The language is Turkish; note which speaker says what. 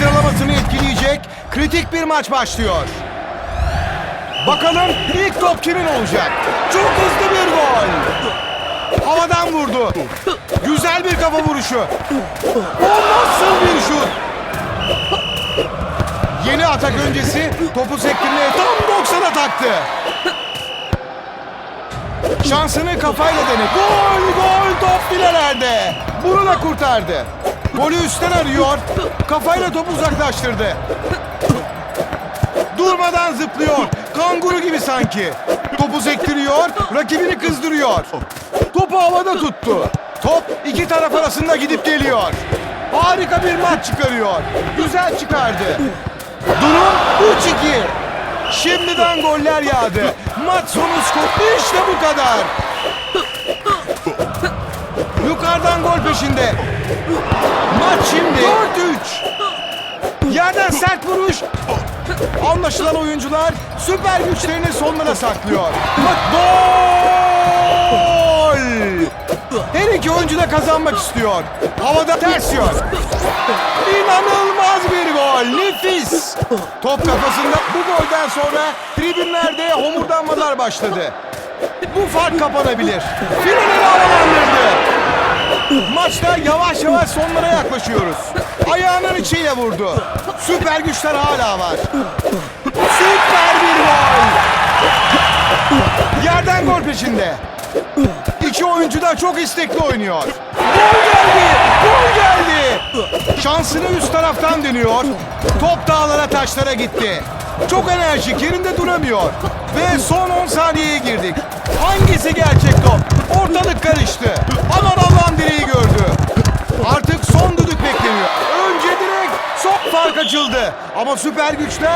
Speaker 1: sıralamasını etkileyecek kritik bir maç başlıyor. Bakalım ilk top kimin olacak? Çok hızlı bir gol. Havadan vurdu. Güzel bir kafa vuruşu. O nasıl bir şut? Yeni atak öncesi topu sektirmeye tam 90'a taktı. Şansını kafayla dene. Gol gol top filelerde. Bunu da kurtardı. Golü üstten arıyor. Kafayla topu uzaklaştırdı. Durmadan zıplıyor. Kanguru gibi sanki. Topu sektiriyor, rakibini kızdırıyor. Topu havada tuttu. Top iki taraf arasında gidip geliyor. Harika bir maç çıkarıyor. Güzel çıkardı. Durum 3-2. Şimdiden goller yağdı. Maç sonu skor işte bu kadar. Yukarıdan gol peşinde. Maç şimdi 4-3. Yerden sert vuruş. Anlaşılan oyuncular süper güçlerini sonlara saklıyor. Gol! Her iki oyuncu da kazanmak istiyor. Havada ters yön. İnanılmaz bir gol. Nefis. Top kafasında bu golden sonra tribünlerde homurdanmalar başladı. Bu fark kapanabilir. Finali havalandırdı. Maçta yavaş yavaş sonlara yaklaşıyoruz. Ayağının içiyle vurdu. Süper güçler hala var. Süper bir gol. Yerden gol peşinde. İki oyuncu da çok istekli oynuyor. Gol geldi! Gol geldi! Şansını üst taraftan dönüyor. Top dağlara taşlara gitti. Çok enerjik yerinde duramıyor. Ve son 10 saniyeye girdik. Hangisi gerçek top? Ortalık karıştı. Aman fark açıldı. Ama süper güçler